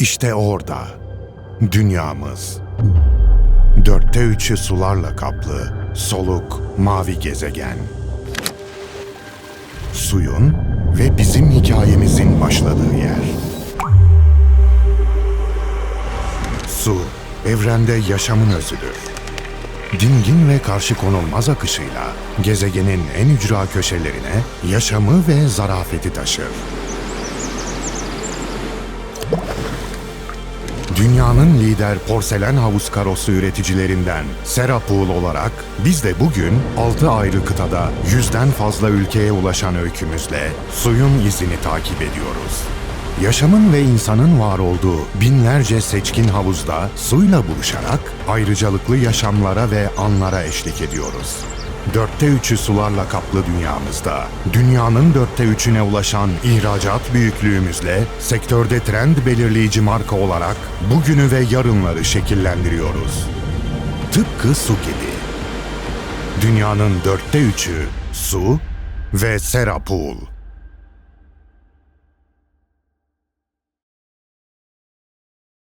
İşte orada. Dünyamız. Dörtte üçü sularla kaplı, soluk, mavi gezegen. Suyun ve bizim hikayemizin başladığı yer. Su, evrende yaşamın özüdür. Dingin ve karşı konulmaz akışıyla gezegenin en ücra köşelerine yaşamı ve zarafeti taşır. Dünyanın lider porselen havuz karosu üreticilerinden Serapool olarak biz de bugün 6 ayrı kıtada yüzden fazla ülkeye ulaşan öykümüzle suyun izini takip ediyoruz. Yaşamın ve insanın var olduğu binlerce seçkin havuzda suyla buluşarak ayrıcalıklı yaşamlara ve anlara eşlik ediyoruz. Dörtte üçü sularla kaplı dünyamızda, dünyanın dörtte üçüne ulaşan ihracat büyüklüğümüzle sektörde trend belirleyici marka olarak bugünü ve yarınları şekillendiriyoruz. Tıpkı su gibi. Dünyanın dörtte üçü su ve Serapool.